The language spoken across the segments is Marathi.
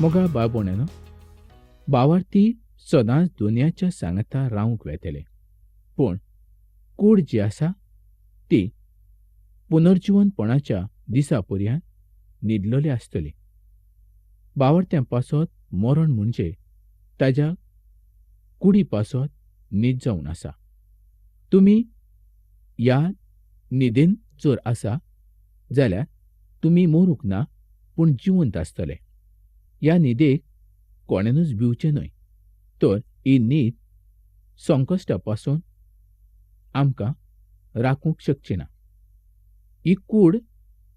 मोगा बाबोण्यानो बावार्थी सदांच दुनियाच्या सांगता रावंक वेतले पूण कूड जी आसा ती पुनर्जीवनपणाच्या दिसा पर्यंत न्हिदलोली आसतली. बावर्थ्यां पासत मरण म्हणजे ताज्या कुडी पासत न्हीद जावन आसा. तुमी ह्या न्हिदेन जर आसा जाल्यार तुमी मोरूंक ना पूण जिवंत आसतले. ह्या न्हिदेक कोणेनूच भिवचें न्हय तर ही न्हीद संकश्टा पासून आमकां राखूंक शकची ना. ही कूड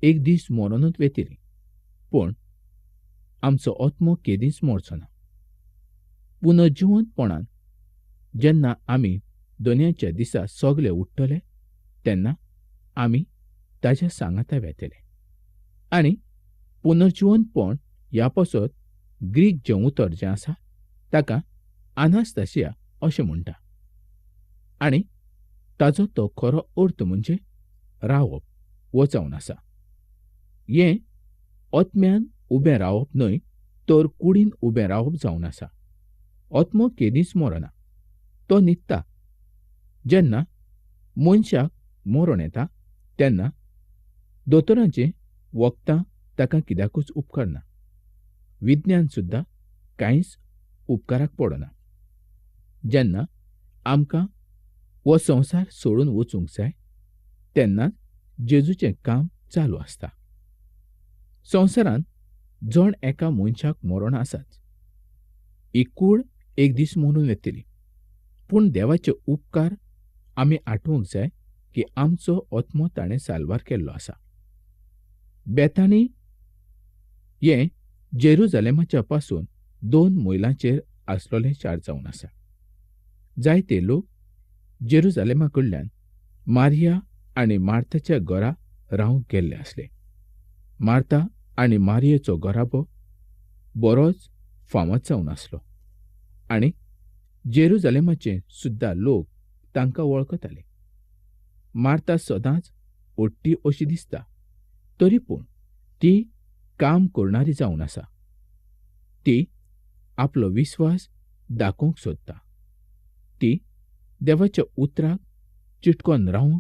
एक दीस मरूनच वेतली पूण आमचो आत्मो केदींच मरचो ना पुनर्जिवंतपणान जेन्ना आमी दोनयाच्या दिसा सगले उठ्ठले तेन्ना आमी ताच्या सांगाता वेतले. आनी पुनर्जिवनपण ह्या पासत ग्रीक जें उतर जें आसा ताका आनास्तासिया अशें म्हणटा. आनी ताचो तो खरो अर्थ म्हणजे रावप वो जावन आसा. हें आत्म्यान उबें रावप न्हय तर कुडीन उबें रावप जावन आसा. आत्मो केदींच मरना तो न्हिदता जेन्ना मनशाक मरण येता तेन्ना दोतोरांचे वखदां ताका कित्याकूच उपकारना. विज्ञान सुद्दां कांयच उपकाराक पडना. जेन्ना आमकां हो संवसार सोडून वचूंक जाय तेन्नाच जेजूचें काम चालू आसता. संवसारांत जण एका मनशाक मरण आसाच. ही कूड एक दीस मरून येतली. पूण देवाचे उपकार आमी आठवूंक जाय की आमचो ओत्मो ताणें साल्वार केल्लो आसा. बेतानी हें जेरुजलेमाच्या पासून दोन मैलांचेर आसलोलें शार जावन आसा. जायते लोक जेरुजालेमा कडल्यान मारिया आनी मार्थाच्या घरा रावंक गेल्ले आसले मार्था आनी मारियेचो घराबो बरोच फामाद जावन आसलो. आनी जेरुजलेमाचे सुद्दां लोक तांकां वळखताले मार्ता सदांच ओडटी अशी दिसता तरी पूण ती काम करणारी जावन आसा ती आपलो विस्वास दाखोवंक सोदता. ती देवाच्या उतराक चिटकोन रावूं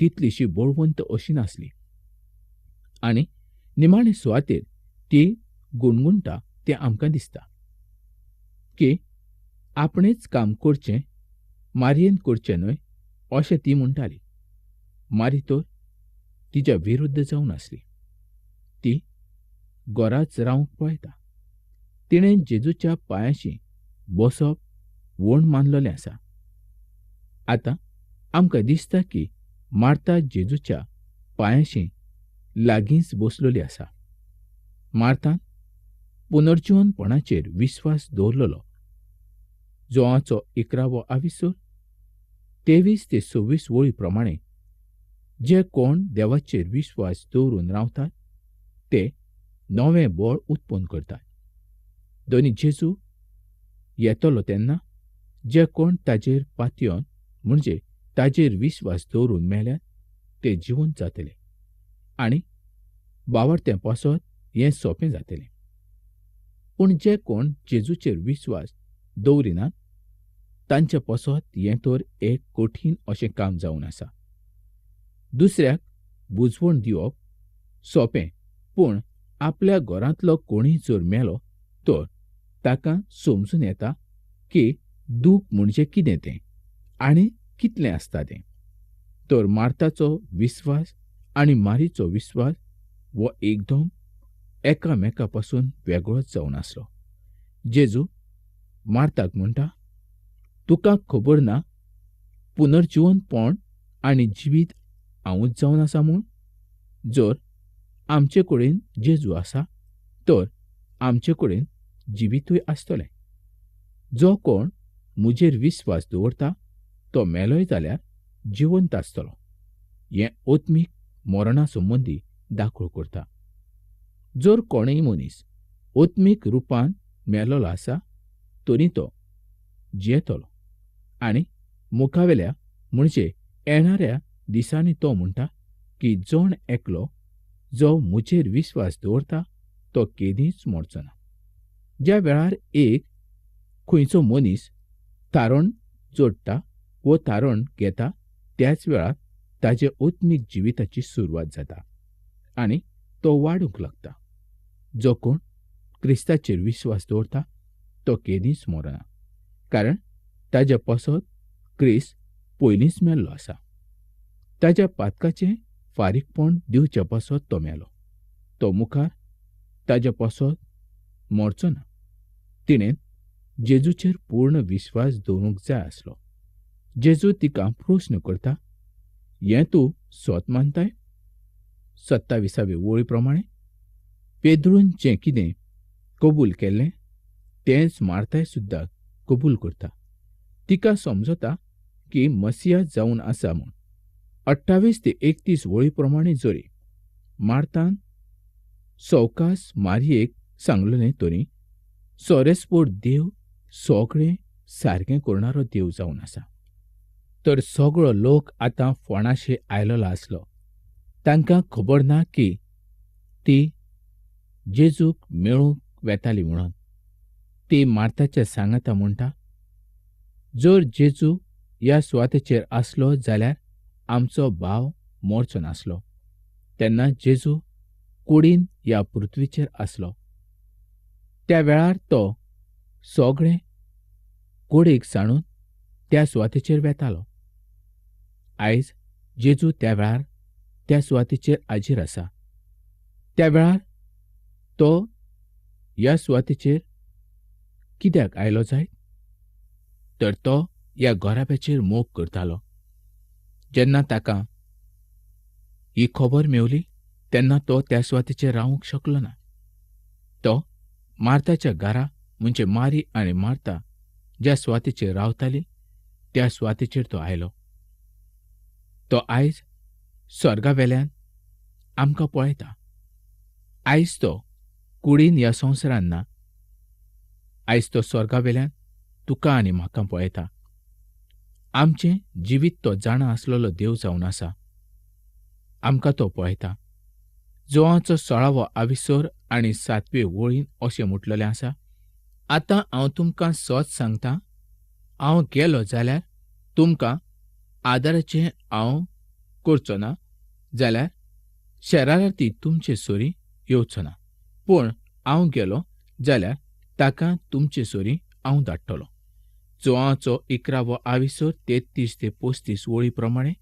तितलीशी बळवंत अशी नासली. आनी निमाणे सुवातेर ती गुणगुणटा तें आमकां दिसता. की आपणेच काम करचें मारयेन करचें न्हय अशें ती म्हणटाली. मारी तर तिच्या विरुद्ध जावन आसली. ती घराच रावंक पळयता. तिणें जेजूच्या पांयाशी बसप वण मानलोलें आसा. आतां आमकां दिसता की मार्ता जेजूच्या पांयाशी लागींच बसलोली आसा. मार्तान पुनर्जिवनपणाचेर विस्वास दवरलोलो जोआचो इकरावो आविसूर तेवीस ते सव्वीस वळी प्रमाणें जे कोण देवाचेर विस्वास दवरून रावतात ते नवें बळ उत्पन्न करतात. दोनी जेजू येतलो तेन्ना जे कोण ताजेर पातयोन म्हणजे ताजेर विस्वास दवरून मेल्यात ते जिवंत जातले. आनी बावडतें पासत हें सोंपें जातलें. पूण जे कोण जेजूचेर विस्वास दवरिनात तांचे पासत हें तर एक कठीण अशें काम जावन आसा. दुसऱ्याक बुजवण दिवप सोंपें पूण आपल्या घरांतलो कोणीय जर मेलो तर ताका समजून येता की दूख म्हणजे कितें तें आनी कितलें आसता तें. तर मारताचो विस्वास आनी मारीचो विस्वास हो एकदम एकामेका पासून वेगळोच जावन आसलो. जेजू मारताक म्हणटा तुका खबर ना पुनर्जीवनपण आनी जिवीत हांवूच जावन आसा म्हूण? जर आमचे कडेन जेजू आसा तर आमचे कडेन जिवीतूय आसतलें. जो कोण म्हजेर विस्वास दवरता तो मेलोय जाल्यार जिवंत आसतलो. हें ओत्मीक मरणा संबंदी दाखोळ करता. जर कोणूय मनीस ओत्मीक रुपान मेलोलो आसा तरी तो जियेतलो. आनी मुखावेल्या म्हणजे येणाऱ्या दिसांनी तो म्हणटा की जण एकलो जो म्हजेर विस्वास दवरता तो केदींच मोडचो ना। ज्या वेळार एक खंयचो मनीस तारण जोडटा वो तारण घेता त्याच वेळार ताचे ओत्मीक जिविताची सुरवात जाता आनी तो वाडूंक लागता। जो कोण क्रिस्ताचेर विस्वास दवरता तो केदींच मरना कारण ताज्या पसत क्रिस्त पयलींच मेल्लो आसा। ताच्या पातकाचें फारीकपण दिवचे पासत तो मेलो. तो मुखार ताजे पासत मरचो ना. तिणें जेजूचेर पूर्ण विश्वास दवरूंक जाय आसलो. जेजू तिका प्रस्न करता हें तूं स्वत मानताय? सत्ताविसावे ओळी प्रमाणे? पेद्रून जें कितें कबूल केल्लें तेंच मारताय सुद्दां कबूल करता. तिका समजता की मसिया जावन आसा म्हूण. अठ्ठावीस ते एकतीस वळीप्रमाणे जोरी. मारतान सवकास मारयेक सांगलेलें तरी सोरेस्पोट देव सगळें सारकें करणारो देव जावन आसा. तर सगळो लोक आतां फोणाशे आयलेलो आसलो. तांकां खबर ना की ती जेजूक मेळूंक वेताली म्हणून. ती मार्ताचें सांगाता म्हणटा जर जेजू ह्या सुवातेचेर आसलो जाल्यार आमचो भाव मोडचो नासलो. तेन्ना जेजू कुडीन ह्या पृथ्वीचेर आसलो. त्या वेळार तो सगळें कुडीक सांडून त्या सुवातेचेर वेतालो. आयज जेजू त्या वेळार त्या सुवातेचेर आजीर आसा. त्या वेळार तो ह्या सुवातेचेर कित्याक आयलो जायत तर तो ह्या गोराब्याचेर मोग करतालो. जेन्ना ताका ही खबर मेवली तेन्ना तो त्या सुवातेचेर रावूंक शकलो ना. तो मार्ताच्या घरा म्हणजे मारी आनी मार्ता ज्या सुवातेचेर रावताली त्या सुवातेचेर तो आयलो. तो आयज स्वर्गावेल्यान आमकां पळयता. आयज तो कुडीन ह्या संवसारान ना आयज तो स्वर्गावेल्यान तुका आनी म्हाका पळयता. आमचें जिवीत तो जाणा आसलेलो देव जावन आसा आमकां तो पळयता. जोआचो सोळावो आविसोर आनी सातवे वळीन अशें म्हटलेलें आसा. आतां हांव तुमकां सोद सांगतां. हांव गेलो जाल्यार तुमकां आदाराचें हांव करचो ना. जाल्यार शेरार्थी तुमचे सोरी येवचो ना. पूण हांव गेलो जाल्यार ताका तुमचे सोरी हांव धाडटलों. जोआचो इकरावो आविसोर तेत्तीस ते पस्तीस ओळीप्रमाणे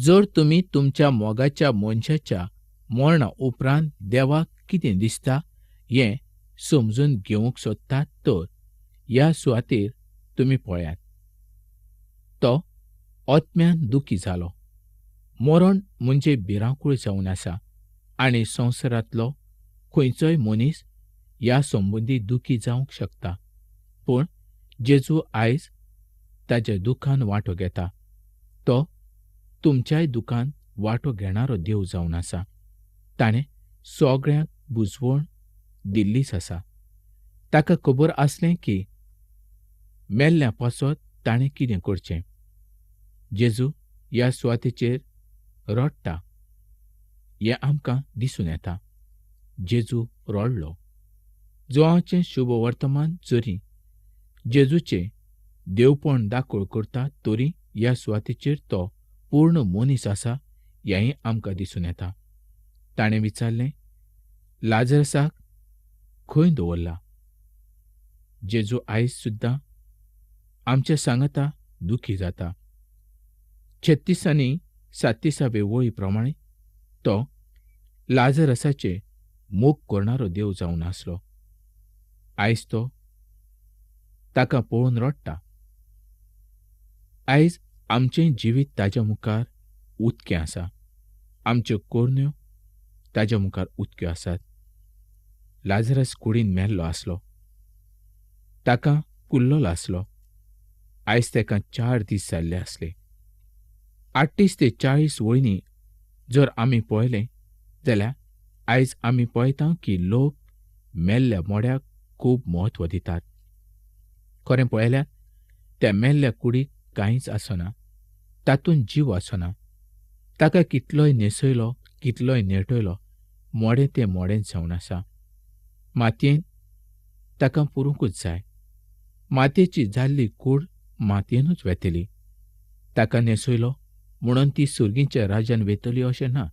जर तुमी तुमच्या मोगाच्या मनशाच्या मरणा उपरांत देवाक कितें दिसता हें समजून घेवंक सोदतात तर ह्या सुवातेर तुमी पळयात. तो ओत्म्यान दुखी जालो मरण म्हणजे भिरांकूळ जावन आसा आनी संवसारांतलो खंयचोय मनीस ह्या संबंदी दुखी जावंक शकता. पूण जेजू आयज ताच्या दुखान वांटो घेता. तो तुमच्याय दुखान वांटो घेणारो देव जावन आसा. ताणें सगळ्यांक बुजवण दिल्लीच आसा. ताका खबर आसलें की मेल्ल्या पासत ताणें कितें करचें. जेजू ह्या सुवातेचेर रडटा. हें आमकां दिसून येता. जेजू रडलो. जोआचें शुभ वर्तमान जरी जेजूचें देवपण दाखोळ करता तरी ह्या सुवातेचेर तो पूर्ण मनीस आसा हेंय आमकां दिसून येता. ताणें विचारलें लाजरसाक खंय दवरला? जेजू आयज सुद्दां आमच्या सांगता दुखी जाता. छत्तीसांनी आनी सात्तीसावे वळी प्रमाणे तो लाजरसाचे मोग करणारो देव जावन आसलो. आयज तो ताका पळोवन रडटा. आयज आमचें जिवीत ताच्या मुखार उदकें आसा. आमच्यो कोरण्यो ताच्या मुखार उदक्यो आसात. लाजरस कुडीन मेल्लो आसलो. ताका कुल्लोलो आसलो आयज ताका चार दीस जाल्ले आसले. आठ्ठीस ते चाळीस वळींनी जर आमी पळयलें जाल्यार आयज आमी पळयता की लोक मेल्ल्या मोड्याक खूब म्हत्व दितात. खरें पळयल्यार त्या मेल्ल्या कुडीक कांयच आसना. तातूंत जीव आसना. ताका कितलोय न्हेसयलो कितलोय नेटयलो मोडें तें मोडेंच जावन आसा. मातयेन ताका पुरूंकूच जाय. मातयेची जाल्ली कूड मातयेनूच वेतली. ताका न्हेसयलो म्हणून ती सुर्गींच्या राजान वेतली अशें ना.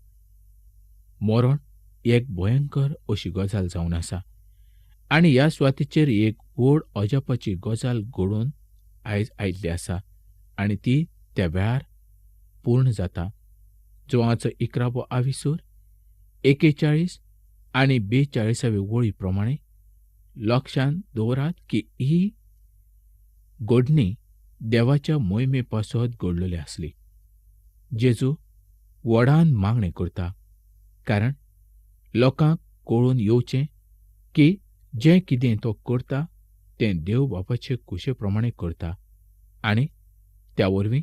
मरण एक भयंकर अशी गजाल जावन आसा. आनी ह्या सुवातीचेर एक व्हड अजापाची गजाल घडून आयज आयिल्ली आसा आनी ती त्या वेळार पूर्ण जाता. जोआचो इकरावो आविसूर एकेचाळीस आनी बेचाळीसावे वळी प्रमाणे लक्षांत दवरात की ही घडणी देवाच्या मोहिमे पासत घडलेली आसली. जेजू व्हडान मागणें करता कारण लोकांक कळून येवचें की जें कितें तो करता तें देव बापाचे कुशेप्रमाणे करता आनी त्या वरवीं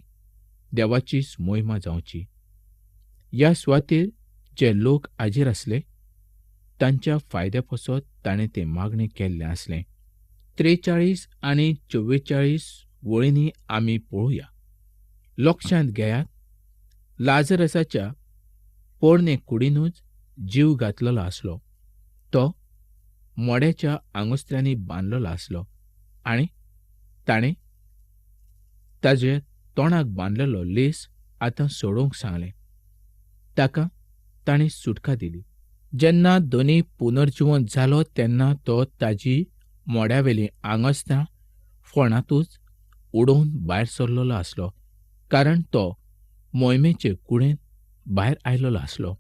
देवाचीच मोहिमा जावची ह्या सुवातेर जे लोक आजीर आसले तांच्या फायद्या पसत ताणें तें मागणें केल्लें आसलें त्रेचाळीस आनी चव्वेचाळीस वळींनी आमी पळोवया लक्षांत घेयात लाजरसाच्या पोरणे कुडीनूच जीव घातलेलो आसलो तो मोड्याच्या आंगुस्त्र्यांनी बांदलेलो आसलो आनी ताणें ताजे तोंडाक बांदलेलो लेस आतां सोडूंक सांगलें. ताका ताणें सुटका दिली. जेन्ना दोनी पुनर्जिवन जालो तेन्ना तो ताजी मोड्यावेलीं आंगस्त्रां फोंडांतूच उडोवन भायर सरलेलो आसलो कारण तो मोहिमेचे कुडेंत भायर आयलेलो आसलो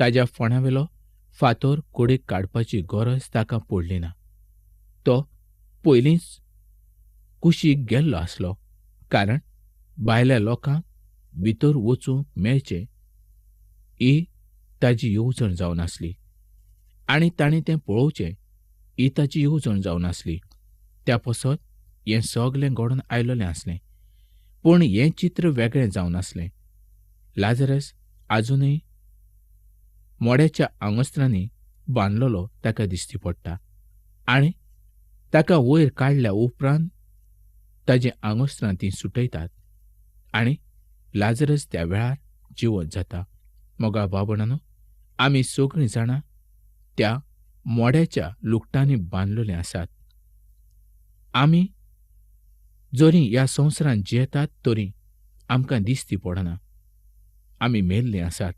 ताज्या फोंडावेलो फातर कुडीक काडपाची गरज ताका पडली ना. तो पयलींच कुशीक गेल्लो आसलो कारण भायल्या लोकांक भितर वचूंक मेळचें ही ताजी येवजण जावन आसली आनी ताणें तें पळोवचें ही ताची येवजण जावन आसली त्या पसत हें सगलें घडोवन आयलोलें आसलें. पूण हें चित्र वेगळें जावन आसलें लाजरस आजुनूय मोड्याच्या आंगस्त्रांनी बांदलेलो ताका दिश्टी पडटा. आनी ताका वयर काडल्या उपरांत ताजें आंगस्त्रां तीं सुटयतात. आनी लाजरस त्या वेळार जिवंत जाता. मोगा बाबणानो आमी सगळीं जाणां त्या मोड्याच्या लुकटांनी बांदलेलीं आसात. आमी जरी ह्या संवसारांत जियेतात तरी आमकां दिसती पडना. आमी मेल्लीं आसात.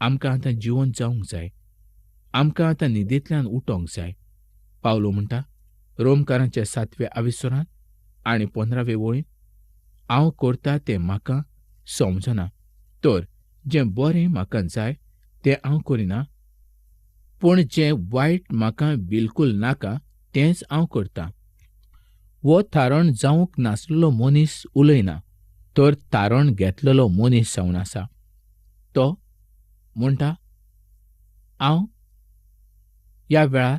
आमकां आतां जिवन जावंक जाय. आमकां आतां न्हिदेंतल्यान उठोंक जाय. पावलो म्हणटा रोमकारांच्या सातव्या आविसरांत आनी पंदरावे वळींत हांव करता तें म्हाका समजना. तर जें बरें म्हाका जाय तें हांव करिना. पूण जें वायट म्हाका बिलकूल नाका तेंच हांव करतां. वो थारण जावंक नासलेलो मनीस उलयना तर तारण घेतलेलो मनीस जावन आसा. तो म्हणटा हांव ह्या वेळार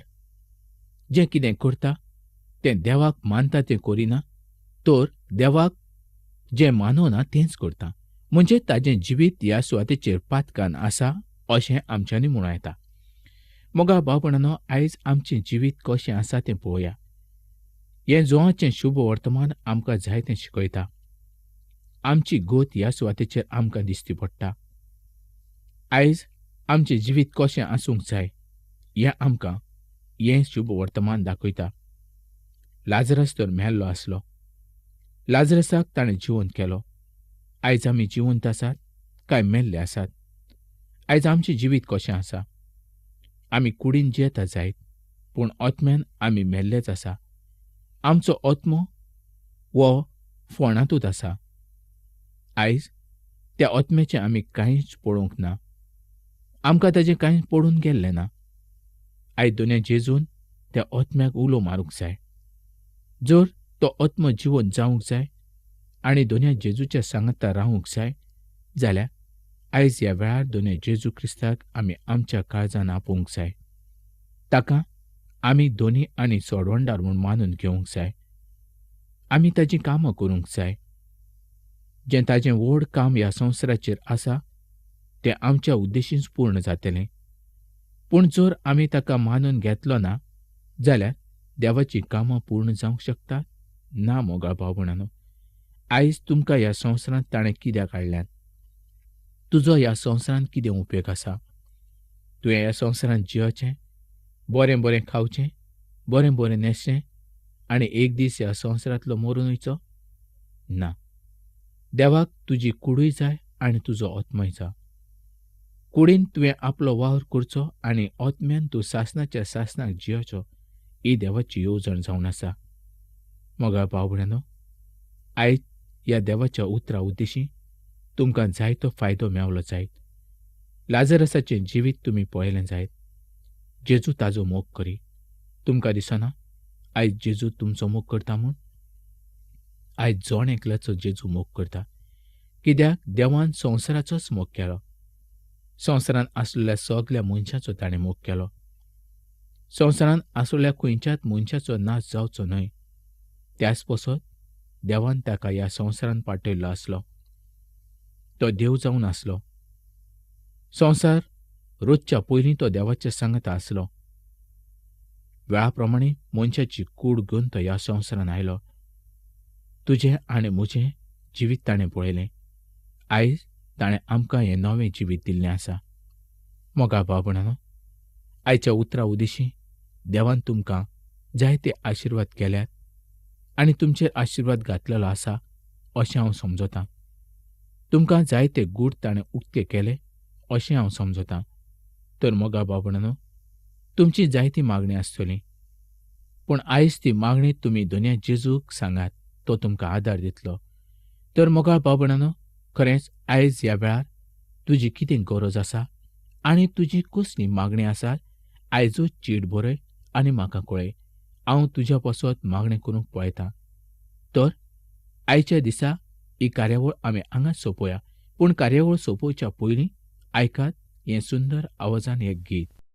जें कितें करता तें देवाक मानता तें करिना तर देवाक जें मानना तेंच करता. म्हणजे ताजें जिवीत ह्या सुवातेचेर पातकान आसा अशें आमच्यांनी म्हणूं येता मोगा भावपणानो आयज आमचें जिवीत कशें आसा तें पळोवया. हें जोआचें शुभ वर्तमान आमकां जाय तें शिकयता. आमची गोत ह्या सुवातेचेर आमकां दिश्टी पडटा. आयज आमचें जिवीत कशें आसूंक जाय. हें आमकां हें शुभ वर्तमान दाखयता. लाजरस तर मेल्लो आसलो. लाजरसाक ताणें जिवंत केलो. आयज आमी जिवंत आसात काय मेल्ले आसात? आयज आमचें जिवीत कशें आसा. आमी कुडीन जियेता जायत पूण आत्म्यान आमी मेल्लेच आसा. आमचो ओत्मो वो फोंडांतूच आसा. आयज त्या ओत्म्याचें आमी कांयच पळोवंक ना. आमकां ताजें कांय पडून गेल्लें ना. आयज दोने जेजून त्या ओत्म्याक उलो मारूंक जाय. जर तो ओत्मो जिवंत जावंक जाय आनी दोन्या जेजूच्या सांगाता रावूंक जाय जाल्यार आयज ह्या वेळार दोने जेजू क्रिस्ताक आमी आमच्या काळजान आपोवंक जाय. ताका आमी दोनी आनी सोडवणदार म्हूण मानून घेवंक जाय. आमी ताचीं कामां करूंक जाय. जें ताजें व्हड काम ह्या संवसाराचेर आसा तें आमच्या उद्देशींच पूर्ण जातलें. पूण जर आमी ताका मानून घेतलो ना जाल्यार देवाचीं कामां पूर्ण जावंक शकतात? ना मोगाळ भावणानो आयज तुमकां ह्या संवसारांत ताणें कित्याक हाडल्यात? तुजो ह्या संवसारांत कितें उपेग आसा? तुवें ह्या संवसारांत जियोचें बरें बरें खावचें बरें बरें न्हेसचें आनी एक दीस ह्या संवसारांतलो मरून वयचो? ना. देवाक तुजी कुडूय जाय आनी तुजो ओत्मय जाय कुडीन तुवें आपलो वावर करचो आनी ओत्म्यान तूं सासनाच्या सासनाक जियोचो ही देवाची येवजण जावन आसा. मोगा भावभयणो आयज ह्या देवाच्या उतरा उद्देशी तुमकां जायतो फायदो मेवलो जायत. लाजरसाचें जिवीत तुमी पळयलें जायत. जेजू ताजो मोग करी. तुमकां दिसना आयज जेजू तुमचो मोग करता म्हूण? आयज जोण एकल्याचो जेजू मोग करता. कित्याक देवान संवसाराचोच मोग केलो. संवसारांत आसलेल्या सगल्या मनशाचो ताणें मोग केलो. संवसारांत आसलेल्या खंयच्याच मनशाचो नाश जावचो न्हय. त्याच पसत देवान ताका ह्या संवसारांत पाठयल्लो आसलो. तो देव जावन आसलो. संवसार रोजच्या पयलीं तो देवाच्या सांगात आसलो. वेळा प्रमाणे मनशाची कूड घेवन तो ह्या संवसारांत आयलो. तुजें आनी म्हजें जिवीत ताणें पळयलें. आयज ताणें आमकां हें नवें जिवीत दिल्लें आसा. मोगा बाबणानो आयच्या उतरा उदेशी देवान तुमकां जायते आशिर्वाद केल्यात आनी तुमचेर आशिर्वाद घातलेलो आसा अशें हांव समजतां. तुमकां जायते गूड ताणें उक्ते केले अशें हांव समजतां. तर मोगा बाबणानो तुमची जायती मागणी आसतली. पूण आयज ती मागणी तुमी दुनिया जेजूक सांगात तो तुमकां आदार दितलो. तर मोगा बाबणानो खरेंच आयज ह्या वेळार तुजी कितें गरज आसा आनी तुजी कसली मागणी आसा आयजूच चीट बरय आनी म्हाका कळय. हांव तुज्या पासत मागणें करूंक पळयतां. तर आयच्या दिसा ही कार्यावळ आमी हांगाच सोंपोवया पूण कार्यावळ सोंपोवच्या पयलीं आयकात हें सुंदर आवाजान एक गीत.